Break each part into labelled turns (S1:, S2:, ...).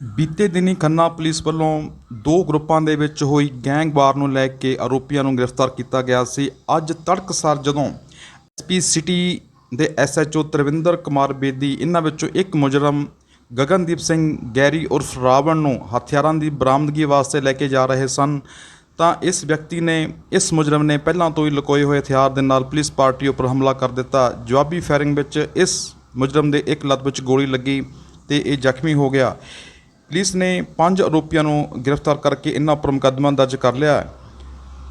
S1: ਬੀਤੇ ਦਿਨੀ ਖੰਨਾ ਪੁਲਿਸ ਵੱਲੋਂ ਦੋ ਗਰੁੱਪਾਂ ਦੇ ਵਿੱਚ ਹੋਈ ਗੈਂਗਵਾਰ ਨੂੰ ਲੈ ਕੇ ਆਰੋਪੀਆਂ ਨੂੰ ਗ੍ਰਿਫਤਾਰ ਕੀਤਾ ਗਿਆ ਸੀ। ਅੱਜ ਤੜਕਸਾਰ ਜਦੋਂ ਐਸਪੀ ਸਿਟੀ ਦੇ ਐਸਐਚਓ ਤਰਵਿੰਦਰ ਕੁਮਾਰ ਬੇਦੀ ਇਹਨਾਂ ਵਿੱਚੋਂ ਇੱਕ ਮੁਜਰਮ ਗਗਨਦੀਪ ਸਿੰਘ ਗੈਰੀ ਉਰਫ ਰਾਵਣ ਨੂੰ ਹਥਿਆਰਾਂ ਦੀ ਬਰਾਮਦਗੀ ਵਾਸਤੇ ਲੈ ਕੇ ਜਾ ਰਹੇ ਸਨ, ਤਾਂ ਇਸ ਵਿਅਕਤੀ ਨੇ, ਇਸ ਮੁਜਰਮ ਨੇ ਪਹਿਲਾਂ ਤੋਂ ਹੀ ਲੁਕੋਏ ਹੋਏ ਹਥਿਆਰ ਦੇ ਨਾਲ ਪੁਲਿਸ ਪਾਰਟੀ ਉੱਪਰ ਹਮਲਾ ਕਰ ਦਿੱਤਾ। ਜਵਾਬੀ ਫਾਇਰਿੰਗ ਵਿੱਚ ਇਸ ਮੁਜਰਮ ਦੇ ਇੱਕ ਲੱਤ ਵਿੱਚ ਗੋਲੀ ਲੱਗੀ ਤੇ ਇਹ ਜ਼ਖਮੀ ਹੋ ਗਿਆ। ਪੁਲਿਸ ਨੇ ਪੰਜ ਆਰੋਪੀਆਂ ਨੂੰ ਗ੍ਰਿਫਤਾਰ ਕਰਕੇ ਇਹਨਾਂ ਉੱਪਰ ਮੁਕੱਦਮਾ ਦਰਜ ਕਰ ਲਿਆ ਹੈ।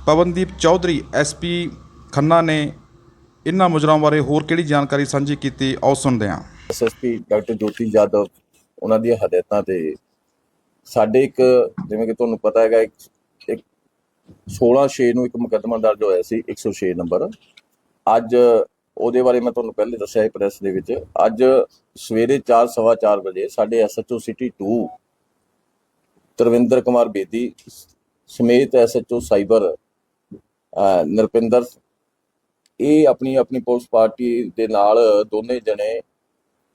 S1: ਪਵਨਦੀਪ ਚੌਧਰੀ ਐਸਪੀ ਖੰਨਾ ਨੇ ਇਹਨਾਂ ਮੁਜਰਮਾਂ ਬਾਰੇ ਹੋਰ ਕਿਹੜੀ ਜਾਣਕਾਰੀ ਸਾਂਝੀ ਕੀਤੀ, ਆਓ ਸੁਣਦੇ ਹਾਂ।
S2: ਐਸਐਸਪੀ ਡਾਕਟਰ ਜੋਤੀ ਜਾਦਵ, ਉਹਨਾਂ ਦੀਆਂ ਹਦਾਇਤਾਂ ਤੇ ਸਾਡੇ ਇੱਕ, ਜਿਵੇਂ ਕਿ ਤੁਹਾਨੂੰ ਪਤਾ ਹੈਗਾ, ਇੱਕ ਇੱਕ 16 6 ਨੂੰ ਇੱਕ ਮੁਕੱਦਮਾ ਦਰਜ ਹੋਇਆ ਸੀ 106 ਨੰਬਰ। ਅੱਜ ਉਹਦੇ ਬਾਰੇ ਮੈਂ ਤੁਹਾਨੂੰ ਪਹਿਲੇ ਦੱਸਿਆ ਸੀ ਪ੍ਰੈਸ ਦੇ ਵਿੱਚ। ਅੱਜ ਸਵੇਰੇ 4:15 ਵਜੇ ਸਾਡੇ ਐਸਐਚਓ ਸਿਟੀ 2 ਤਰਵਿੰਦਰ ਕੁਮਾਰ ਬੇਦੀ ਸਮੇਤ ਐਸਐਚਓ ਸਾਈਬਰ ਅਹ, ਨਰਪਿੰਦਰ। ਇਹ ਆਪਣੀ ਆਪਣੀ ਪੁਲਿਸ ਪਾਰਟੀ ਦੇ ਨਾਲ ਦੋਨੇ ਜਣੇ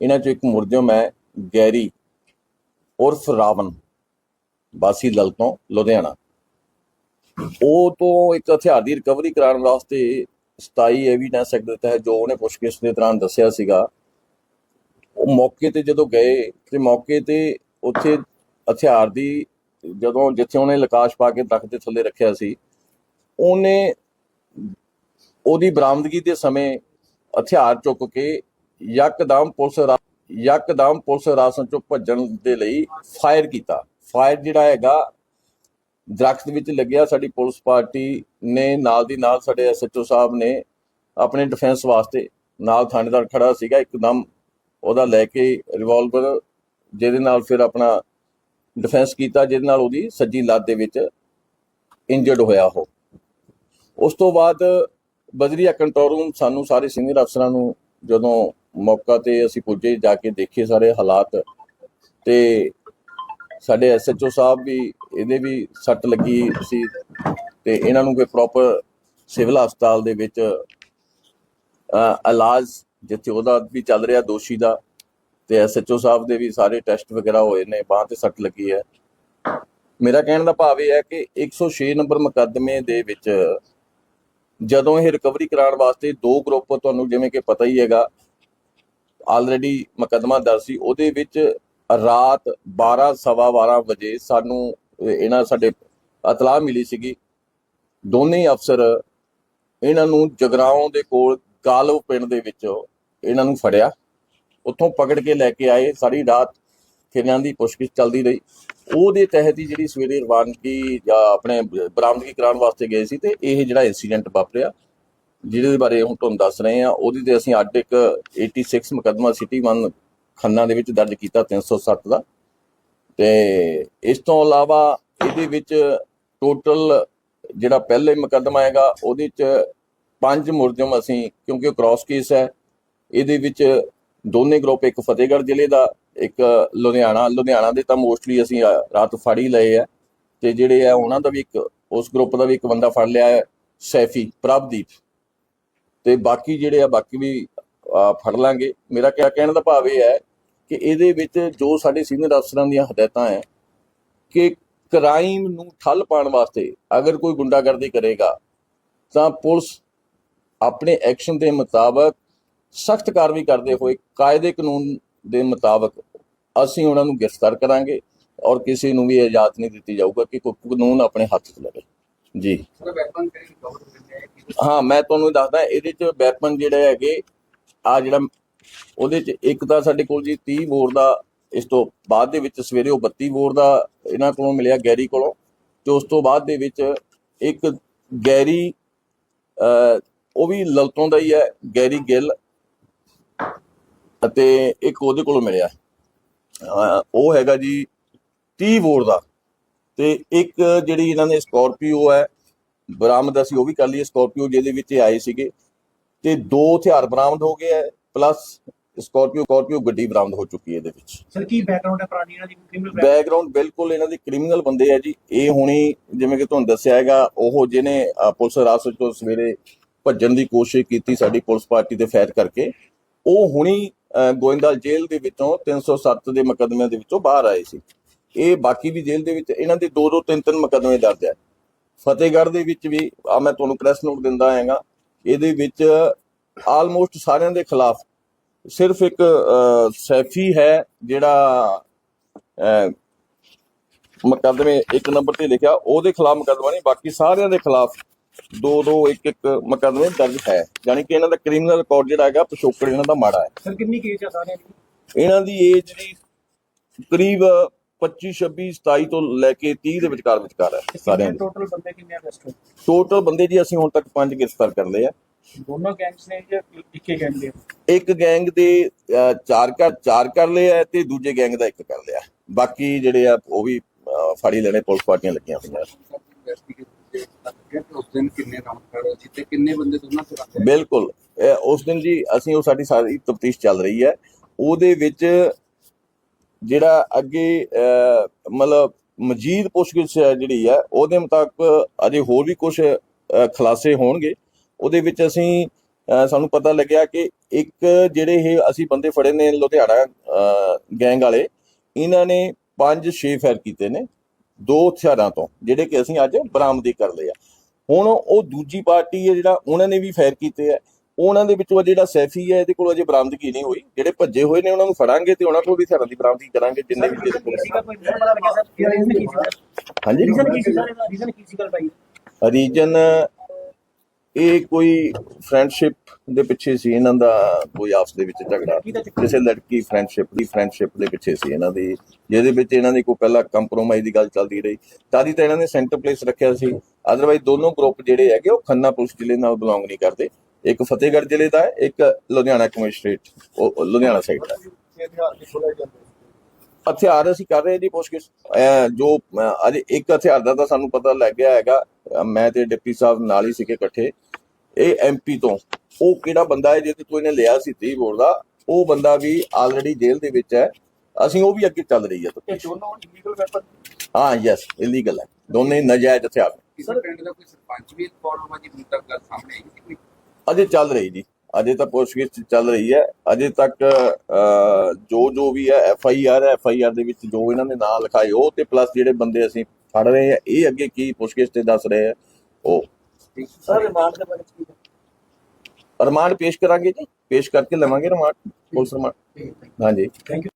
S2: ਇਹਨਾਂ ਚੋਂ ਇੱਕ ਮੁਰਜਮ ਹੈ ਗੈਰੀ ਉਰਫ ਰਾਵਣ ਬਾਸੀ ਲਲ ਤੋਂ ਲੁਧਿਆਣਾ। ਉਹ ਤੋਂ ਇੱਕ ਹਥਿਆਰ ਦੀ ਰਿਕਵਰੀ ਕਰਾਉਣ ਵਾਸਤੇ 27 ਐਵੀਡੈਂਸ ਐਕਟ ਦਿੱਤਾ ਹੈ ਜੋ ਉਹਨੇ ਪੁੱਛਗਿੱਛ ਦੇ ਦੌਰਾਨ ਦੱਸਿਆ ਸੀਗਾ ਉਹ ਮੌਕੇ ਤੇ ਜਦੋਂ ਗਏ ਤੇ ਮੌਕੇ ਤੇ ਉੱਥੇ ਹਥਿਆਰ ਦੀ ਜਦੋਂ ਜਿੱਥੇ ਉਹਨੇ ਲਕਾਸ਼ ਪਾ ਕੇ ਦਰਖਤ ਦੇ ਥੱਲੇ ਰੱਖਿਆ ਸੀ, ਉਹਨੇ ਉਹਦੀ ਬਰਾਮਦਗੀ ਦੇ ਸਮੇਂ ਹਥਿਆਰ ਚੁੱਕ ਕੇ ਯਕਦਮ ਪੁਲਿਸ ਯਕਦਮ ਪੁਲਿਸ ਰਾਸਨ ਚੋਂ ਭੱਜਣ ਦੇ ਲਈ ਫਾਇਰ ਕੀਤਾ। ਫਾਇਰ ਜਿਹੜਾ ਹੈਗਾ, ਦਰਖਤ ਵਿੱਚ ਲੱਗਿਆ। ਸਾਡੀ ਪੁਲਿਸ ਪਾਰਟੀ ਨੇ ਨਾਲ ਦੀ ਨਾਲ ਸਾਡੇ ਐਸਐਚਓ ਸਾਹਿਬ ਨੇ ਆਪਣੇ ਡਿਫੈਂਸ ਵਾਸਤੇ ਨਾਲ ਥਾਣੇਦਾਰ ਖੜਾ ਸੀਗਾ। ਇੱਕਦਮ ਉਹਦਾ ਲੈ ਕੇ ਰਿਵਾਲਵਰ ਜਿਹਦੇ ਨਾਲ ਫਿਰ ਆਪਣਾ ਡਿਫੈਂਸ ਕੀਤਾ, ਜਿਹਦੇ ਨਾਲ ਉਹਦੀ ਸੱਜੀ ਲੱਤ ਦੇ ਵਿੱਚ ਇੰਜਰਡ ਹੋਇਆ ਉਹ। ਉਸ ਤੋਂ ਬਾਅਦ ਬਜ਼ਰੀਆ ਕੰਟਰੋਲ ਰੂਮ ਸਾਨੂੰ ਸਾਰੇ ਸੀਨੀਅਰ ਅਫਸਰਾਂ ਨੂੰ ਜਦੋਂ ਮੌਕਾ ਤੇ ਅਸੀਂ ਪੁੱਜੇ, ਜਾ ਕੇ ਦੇਖੇ ਸਾਰੇ ਹਾਲਾਤ ਤੇ ਸਾਡੇ ਐਸਐਚਓ ਸਾਹਿਬ ਵੀ ਇਹਦੇ ਵੀ ਸੱਟ ਲੱਗੀ ਸੀ ਤੇ ਇਹਨਾਂ ਨੂੰ ਕੋਈ ਪ੍ਰੋਪਰ ਸਿਵਲ ਹਸਪਤਾਲ ਦੇ ਵਿੱਚ ਇਲਾਜ ਜਿੱਥੇ ਉਹਦਾ ਵੀ ਚੱਲ ਰਿਹਾ, ਦੋਸ਼ੀ ਦਾ ਤੇ ਐਸਐਚਓ ਸਾਹਿਬ ਦੇ ਵੀ ਸਾਰੇ ਟੈਸਟ ਵਗੈਰਾ ਹੋਏ ਨੇ, ਬਾਂਹ ਤੇ ਸੱਟ ਲੱਗੀ ਹੈ। ਮੇਰਾ ਕਹਿਣ ਦਾ ਭਾਵ ਇਹ ਹੈ ਕਿ 106 ਨੰਬਰ ਮੁਕੱਦਮੇ ਦੇ ਵਿੱਚ ਜਦੋਂ ਇਹ ਰਿਕਵਰੀ ਕਰਾਉਣ ਵਾਸਤੇ ਦੋ ਗਰੁੱਪ ਤੁਹਾਨੂੰ ਜਿਵੇਂ ਕਿ ਪਤਾ ਹੀ ਹੈਗਾ ਆਲਰੇਡੀ ਮੁਕੱਦਮਾ ਦਰਜ ਸੀ, ਉਹਦੇ ਵਿੱਚ ਰਾਤ 12 ਸਵਾ 12 ਵਜੇ ਸਾਨੂੰ ਇਹਨਾਂ ਸਾਡੇ ਇਤਲਾਹ ਮਿਲੀ ਸੀਗੀ। ਦੋਨੇ ਅਫਸਰ ਇਹਨਾਂ ਨੂੰ ਜਗਰਾਉਂ ਦੇ ਕੋਲ ਗਾਲਵ ਪਿੰਡ ਦੇ ਵਿੱਚ ਇਹਨਾਂ ਨੂੰ ਫੜਿਆ। ਉੱਥੋਂ ਪਕੜ ਕੇ ਲੈ ਕੇ ਆਏ। ਸਾਰੀ ਰਾਤ ਫਿਰ ਦੀ ਪੁੱਛਗਿੱਛ ਚੱਲਦੀ ਰਹੀ। ਉਹਦੇ ਤਹਿਤ ਹੀ ਜਿਹੜੀ ਸਵੇਰੇ ਰਵਾਨਗੀ ਜਾਂ ਆਪਣੇ ਬਰਾਮਦਗੀ ਕਰਾਉਣ ਵਾਸਤੇ ਗਏ ਸੀ ਤੇ ਇਹ ਜਿਹੜਾ ਇਨਸੀਡੈਂਟ ਵਾਪਰਿਆ, ਜਿਹਦੇ ਬਾਰੇ ਹੁਣ ਤੁਹਾਨੂੰ ਦੱਸ ਰਹੇ ਆ ਉਹਦੀ ਤੇ ਅਸੀਂ ਅੱਡ ਇੱਕ 86 ਮੁਕੱਦਮਾ ਸਿਟੀ 1 ਖੰਨਾ ਦੇ ਵਿੱਚ ਦਰਜ ਕੀਤਾ 307 ਦਾ। ਤੇ ਇਸ ਤੋਂ ਇਲਾਵਾ ਇਹਦੇ ਵਿੱਚ ਟੋਟਲ ਜਿਹੜਾ ਪਹਿਲੇ ਮੁਕੱਦਮਾ ਹੈਗਾ, ਉਹਦੇ ਚ ਪੰਜ ਮੁਲਜ਼ਮ ਅਸੀਂ, ਕਿਉਂਕਿ ਉਹ ਕ੍ਰਾਸ ਕੇਸ ਹੈ, ਇਹਦੇ ਵਿੱਚ ਦੋਨੇ ਗਰੁੱਪ ਇੱਕ ਫਤਿਹਗੜ੍ਹ ਜ਼ਿਲ੍ਹੇ ਦਾ, ਇੱਕ ਲੁਧਿਆਣਾ। ਲੁਧਿਆਣਾ ਦੇ ਤਾਂ ਮੋਸਟਲੀ ਅਸੀਂ ਰਾਤ ਫੜ ਹੀ ਲਏ ਆ। ਤੇ ਜਿਹੜੇ ਆ, ਉਹਨਾਂ ਦਾ ਵੀ ਇੱਕ, ਉਸ ਗਰੁੱਪ ਦਾ ਵੀ ਇੱਕ ਬੰਦਾ ਫੜ ਲਿਆ ਹੈ, ਸੈਫੀ, ਪ੍ਰਭਦੀਪ। ਤੇ ਬਾਕੀ ਜਿਹੜੇ ਆ, ਬਾਕੀ ਵੀ ਫੜ ਲਾਂਗੇ। ਮੇਰਾ ਕਿਆ ਕਹਿਣ ਦਾ ਭਾਵ ਇਹ ਹੈ ਕਿ ਇਹਦੇ ਵਿੱਚ ਜੋ ਸਾਡੇ ਸੀਨੀਅਰ ਅਫਸਰਾਂ ਦੀਆਂ ਹਦਾਇਤਾਂ ਹੈ ਕਿ ਕ੍ਰਾਈਮ ਨੂੰ ਠੱਲ ਪਾਉਣ ਵਾਸਤੇ ਅਗਰ ਕੋਈ ਗੁੰਡਾਗਰਦੀ ਕਰੇਗਾ, ਤਾਂ ਪੁਲਿਸ ਆਪਣੇ ਐਕਸ਼ਨ ਦੇ ਮੁਤਾਬਕ ਸਖਤ ਕਾਰਵਾਈ ਕਰਦੇ ਹੋਏ ਕਾਇਦੇ ਕਾਨੂੰਨ ਦੇ ਮੁਤਾਬਕ ਅਸੀਂ ਉਹਨਾਂ ਨੂੰ ਗ੍ਰਿਫਤਾਰ ਕਰਾਂਗੇ ਔਰ ਕਿਸੇ ਨੂੰ ਵੀ ਇਜਾਜ਼ਤ ਨਹੀਂ ਦਿੱਤੀ ਜਾਊਗਾ ਕਿ ਕੋਈ ਕਾਨੂੰਨ ਆਪਣੇ ਹੱਥ 'ਚ ਲਵੇ। ਜੀ। ਹਾਂ? ਮੈਂ ਤੁਹਾਨੂੰ ਦੱਸਦਾ ਇਹਦੇ 'ਚ ਵੈਪਨ ਜਿਹੜੇ ਹੈਗੇ ਆ ਜਿਹੜਾ ਉਹਦੇ 'ਚ ਇੱਕ ਤਾਂ ਸਾਡੇ ਕੋਲ ਜੀ 30 ਬੋਰ ਦਾ ਇਸ ਤੋਂ ਬਾਅਦ ਦੇ ਵਿੱਚ ਸਵੇਰੇ ਉਹ 32 ਬੋਰ ਦਾ ਇਹਨਾਂ ਕੋਲੋਂ ਮਿਲਿਆ ਗੈਰੀ ਕੋਲੋਂ ਤੇ ਉਸ ਤੋਂ ਬਾਅਦ ਦੇ ਵਿੱਚ ਇੱਕ ਗੈਰੀ ਉਹ ਵੀ ਲਲਤੋਂ ਦਾ ਹੀ ਹੈ ਗੈਰੀ ਗਿੱਲ ਅਤੇ ਇੱਕ ਉਹਦੇ ਕੋਲੋਂ ਮਿਲਿਆ। ਉਹ ਹੈਗਾ ਜੀ 30 ਬੋਰ ਦਾ। ਤੇ ਇੱਕ ਜਿਹੜੀ ਇਹਨਾਂ ਨੇ ਸਕਾਰਪੀਓ ਹੈ ਬਰਾਮਦ ਅਸੀਂ ਉਹ ਵੀ ਕਰ ਲਈ ਸਕਾਰਪੀਓ ਜਿਹਦੇ ਵਿੱਚ ਆਏ ਸੀਗੇ। ਤੇ ਦੋ ਹਥਿਆਰ ਬਰਾਮਦ ਹੋ ਗਏ ਹੈ ਪਲੱਸ ਸਕਾਰਪੀਓ ਸਕਾਰਪੀਓ ਗੱਡੀ ਬਰਾਮਦ ਹੋ ਚੁੱਕੀ ਹੈ ਇਹਦੇ ਵਿੱਚ।
S3: ਸਰ ਕੀ ਬੈਕਗ੍ਰਾਉਂਡ ਹੈ ਪੁਰਾਣੀ ਇਹਨਾਂ ਦੀ? ਕ੍ਰਿਮੀਨਲ
S2: ਬੈਕਗ੍ਰਾਉਂਡ ਬਿਲਕੁਲ ਇਹਨਾਂ ਦੇ ਕ੍ਰਿਮੀਨਲ ਬੰਦੇ ਆ ਜੀ। ਇਹ ਹੁਣੀ ਜਿਵੇਂ ਕਿ ਤੁਹਾਨੂੰ ਦੱਸਿਆ ਹੈਗਾ ਉਹ ਜਿਹਨੇ ਪੁਲਿਸ ਰਾਸਤ ਤੋਂ ਸਵੇਰੇ ਭੱਜਣ ਦੀ ਕੋਸ਼ਿਸ਼ ਕੀਤੀ ਸਾਡੀ ਪੁਲਿਸ ਪਾਰਟੀ ਤੇ ਫਾਇਰ ਕਰਕੇ ਉਹ ਹੁਣੀ ਗੋਇੰਦਵਾਲ ਜੇਲ੍ਹ ਦੇ ਵਿੱਚੋਂ 307 ਦੇ ਮੁਕੱਦਮਿਆਂ ਦੇ ਵਿੱਚੋਂ ਬਾਹਰ ਆਏ ਸੀ। ਇਹ ਬਾਕੀ ਵੀ ਜੇਲ੍ਹ ਦੇ ਵਿੱਚ ਇਹਨਾਂ ਦੇ ਦੋ ਦੋ ਤਿੰਨ ਤਿੰਨ ਮੁਕੱਦਮੇ ਦਰਜ ਹੈ। ਫਤਿਹਗੜ੍ਹ ਦੇ ਵਿੱਚ ਵੀ ਆ ਮੈਂ ਤੁਹਾਨੂੰ ਪ੍ਰੈਸ ਨੋਟ ਦਿੰਦਾ ਆਂਗਾ ਇਹਦੇ ਵਿੱਚ ਆਲਮੋਸਟ ਸਾਰਿਆਂ ਦੇ ਖਿਲਾਫ ਸਿਰਫ ਇੱਕ ਸੈਫੀ ਹੈ ਜਿਹੜਾ ਅਹ, ਮੁਕੱਦਮੇ ਇੱਕ ਨੰਬਰ ਤੇ ਲਿਖਿਆ ਉਹਦੇ ਖਿਲਾਫ ਮੁਕੱਦਮਾ ਨਹੀਂ ਬਾਕੀ ਸਾਰਿਆਂ ਦੇ ਖਿਲਾਫ ਦੋ ਦੋ ਇੱਕ ਇੱਕ ਮੁਕੱਦਮੇ ਦਰਜ ਹੈ। ਯਾਨੀ ਕਿ ਇਹਨਾਂ ਦਾ ਕ੍ਰਿਮੀਨਲ ਰਿਕਾਰਡ ਜਿਹੜਾ ਹੈਗਾ ਪਿਛੋਕੜ ਇਹਨਾਂ ਦਾ ਮਾੜਾ ਹੈ।
S3: ਸਰ ਕਿੰਨੀ ਕੇਸ ਆ ਸਾਰਿਆਂ ਦੀ?
S2: ਇਹਨਾਂ ਦੀ ਏਜ ਦੀ ਕਰੀਬ 25 26 27 ਤੋਂ ਲੈ ਕੇ 30 ਦੇ ਵਿਚਕਾਰ ਵਿਚਕਾਰ ਹੈ ਸਾਰਿਆਂ ਦੀ।
S3: ਟੋਟਲ ਬੰਦੇ ਕਿੰਨੇ ਅਰੈਸਟ ਹੋਏ
S2: ਟੋਟਲ ਬੰਦੇ ਜੀ ਅਸੀਂ ਹੁਣ ਤੱਕ ਪੰਜ ਗ੍ਰਿਫਤਾਰ ਕਰ ਲਏ ਆ।
S3: ਦੋਨੋਂ ਗੈਂਗਸ ਨੇ ਜਾਂ ਇੱਕੇ ਗੈਂਗ ਦੇ?
S2: ਇੱਕ ਗੈਂਗ ਦੇ ਚਾਰ ਕਰ ਚਾਰ ਕਰ ਲਏ ਆ ਤੇ ਦੂਜੇ ਗੈਂਗ ਦਾ ਇੱਕ ਕਰ ਲਿਆ। ਬਾਕੀ ਜਿਹੜੇ ਆ ਉਹ ਵੀ ਫੜੀ ਲੈਣੇ ਪੁਲਿਸ ਪਾਰਟੀਆਂ ਲੱਗੀਆਂ ਹੋਈਆਂ।
S4: ਉਸ ਦਿਨ ਕਿੰਨੇ ਰਾਉਂਡ ਖੜੇ ਸੀ ਕਿੰਨੇ ਬੰਦੇ ਦੋਨਾਂ ਤੋਂ ਰੱਖੇ
S2: ਬਿਲਕੁਲ। ਉਸ ਦਿਨ ਜੀ ਅਸੀਂ ਉਹ ਸਾਡੀ ਸਾਰੀ ਤਫਤੀਸ਼ ਚੱਲ ਰਹੀ ਹੈ। ਉਹਦੇ ਵਿੱਚ ਜਿਹੜਾ ਅੱਗੇ ਮਤਲਬ ਮਜੀਦ ਪੁੱਛਗਿੱਛ ਜਿਹੜੀ ਹੈ ਉਹਦੇ ਮੁਤਾਬਕ ਅਜੇ ਹੋਰ ਵੀ ਕੁਝ ਖੁਲਾਸੇ ਹੋਣਗੇ। ਉਹਦੇ ਵਿੱਚ ਅਸੀਂ ਅਹ, ਸਾਨੂੰ ਪਤਾ ਲੱਗਿਆ ਕਿ ਇੱਕ ਜਿਹੜੇ ਇਹ ਅਸੀਂ ਬੰਦੇ ਫੜੇ ਨੇ ਲੁਧਿਆਣਾ ਗੈਂਗ ਵਾਲੇ ਇਹਨਾਂ ਨੇ 5-6 ਫਾਇਰ ਕੀਤੇ ਨੇ ਦੋ ਹਥਿਆਰਾਂ ਤੋਂ ਜਿਹੜੇ ਕਿ ਅਸੀਂ ਅੱਜ ਬਰਾਮਦੀ ਕਰ ਲਏ ਆ। ਹੁਣ ਉਹ ਦੂਜੀ ਪਾਰਟੀ ਹੈ ਜਿਹੜਾ ਉਹਨਾਂ ਨੇ ਵੀ ਫਾਇਰ ਕੀਤੇ ਆ। ਉਹਨਾਂ ਦੇ ਵਿੱਚੋਂ ਜਿਹੜਾ ਸੈਫੀ ਹੈ ਇਹਦੇ ਕੋਲ ਅਜੇ ਬਰਾਮਦਗੀ ਨਹੀਂ ਹੋਈ। ਜਿਹੜੇ ਭੱਜੇ ਹੋਏ ਨੇ ਉਹਨਾਂ ਨੂੰ ਫੜਾਂਗੇ ਤੇ ਉਹਨਾਂ ਕੋਲ ਵੀ ਹਥਿਆਰਾਂ ਦੀ ਬਰਾਮਦਗੀ ਕਰਾਂਗੇ ਜਿੰਨੇ ਵੀ ਜਿਹਦੇ ਕੋਲ ਹਾਂਜੀ।
S3: ਰੀਜ਼ਨ ਕੀ ਸੀ? ਰੀਜ਼ਨ ਕੀ ਸੀ ਗੱਲ ਭਾਈ?
S2: ਰੀਜਨ ਇਹ ਕੋਈ ਫਰੈਂਡਸ਼ਿਪ ਦੇ ਪਿੱਛੇ ਸੀ ਇਹਨਾਂ ਦਾ ਕੋਈ ਆਪਸ ਦੇ ਵਿੱਚ ਝਗੜਾ। ਕਿਸੇ ਲੜਕੀ ਫਰੈਂਡਸ਼ਿਪ ਦੀ ਫਰੈਂਡਸ਼ਿਪ ਦੇ ਪਿੱਛੇ ਸੀ ਇਹਨਾਂ ਦੀ ਜਿਹਦੇ ਵਿੱਚ ਇਹਨਾਂ ਦੀ ਕੋਈ ਪਹਿਲਾਂ ਕੰਪਰੋਮਾਈਜ਼ ਦੀ ਗੱਲ ਚੱਲਦੀ ਰਹੀ। ਤਾਦੀ ਤਾਂ ਇਹਨਾਂ ਨੇ ਸੈਂਟਰ ਪਲੇਸ ਰੱਖਿਆ ਸੀ। ਅਦਰਵਾਈਜ਼ ਦੋਨੋਂ ਗਰੁੱਪ ਜਿਹੜੇ ਹੈਗੇ ਉਹ ਖੰਨਾ ਪੁਲਿਸ ਜ਼ਿਲ੍ਹੇ ਨਾਲ ਬਿਲੋਂਗ ਨਹੀਂ ਕਰਦੇ। ਇੱਕ ਫਤਿਹਗੜ੍ਹ ਜ਼ਿਲ੍ਹੇ ਦਾ ਹੈ ਇੱਕ ਲੁਧਿਆਣਾ ਕਮਿਸ਼ਨਰੇਟ ਉਹ ਲੁਧਿਆਣਾ ਸਾਈਡ ਦਾ। ਹਥਿਆਰ ਅਸੀਂ ਕਰ ਰਹੇ ਜੀ ਪੁੱਛਗਿੱਛ। ਜੋ ਅਜੇ ਇੱਕ ਹਥਿਆਰ ਦਾ ਤਾਂ ਸਾਨੂੰ ਪਤਾ ਲੱਗ ਗਿਆ ਹੈਗਾ। ਮੈਂ ਤੇ ਡਿਪਟੀ ਸਾਹਿਬ ਨਾਲ ਹੀ ਸੀਗੇ ਇਕੱਠੇ। ਇਹ ਐਮਪੀ ਤੋਂ। ਉਹ ਕਿਹੜਾ ਬੰਦਾ ਹੈ ਜਿਹਦੇ ਤੋਂ ਇਹਨੇ ਲਿਆ ਸੀ 30 ਬੋਰ ਦਾ ਉਹ ਬੰਦਾ ਵੀ ਆਲਰੇਡੀ ਜੇਲ੍ਹ ਦੇ ਵਿੱਚ ਹੈ। ਅਸੀਂ ਉਹ ਵੀ ਅੱਗੇ ਚੱਲ ਰਹੀ ਹੈ
S3: ਇਹ
S2: ਤਫਤੀਸ਼
S3: ਦੋਨੋਂ ਇਲੀਗਲ ਵੈਪਨ
S2: ਹਾਂ ਯੈਸ ਇਲੀਗਲ ਹੈ। ਦੋਨੇ ਨਜਾਇਜ਼ ਹਥਿਆਰ ਨੇ।
S4: ਕਿਸੇ ਪਿੰਡ ਦਾ ਕੋਈ ਸਰਪੰਚ ਵੀ ਇਨਵੋਲਵ ਹੋਇਆ ਜੀ ਹੁਣ ਤੱਕ ਗੱਲ ਸਾਹਮਣੇ ਆਈ ਸੀ। ਕੋਈ
S2: ਅਜੇ ਚੱਲ ਰਹੀ ਜੀ। ਅਜੇ ਤਾਂ ਪੁੱਛਗਿੱਛ ਚੱਲ ਰਹੀ ਹੈ। ਅਜੇ ਤੱਕ ਜੋ ਜੋ ਵੀ ਹੈ F I R F I R ਦੇ ਵਿੱਚ ਜੋ ਇਹਨਾਂ ਨੇ ਨਾਂ ਲਿਖਾਏ ਉਹ ਤੇ ਪਲੱਸ ਜਿਹੜੇ ਬੰਦੇ ਅਸੀਂ ਫੜ ਰਹੇ ਆ ਇਹ ਅੱਗੇ ਕੀ ਪੁੱਛਗਿੱਛ ਤੇ ਦੱਸ ਰਹੇ ਆ ਉਹ
S3: ਸਰ ਰਿਮਾਂਡ ਦੇ ਬਾਰੇ ਕੀ
S2: ਰਿਮਾਂਡ ਪੇਸ਼ ਕਰਾਂਗੇ ਜੀ। ਪੇਸ਼ ਕਰਕੇ ਲਵਾਂਗੇ ਰਿਮਾਂਡ ਪੁਲਿਸ ਰਿਮਾਂਡ ਹਾਂਜੀ।
S3: Thank you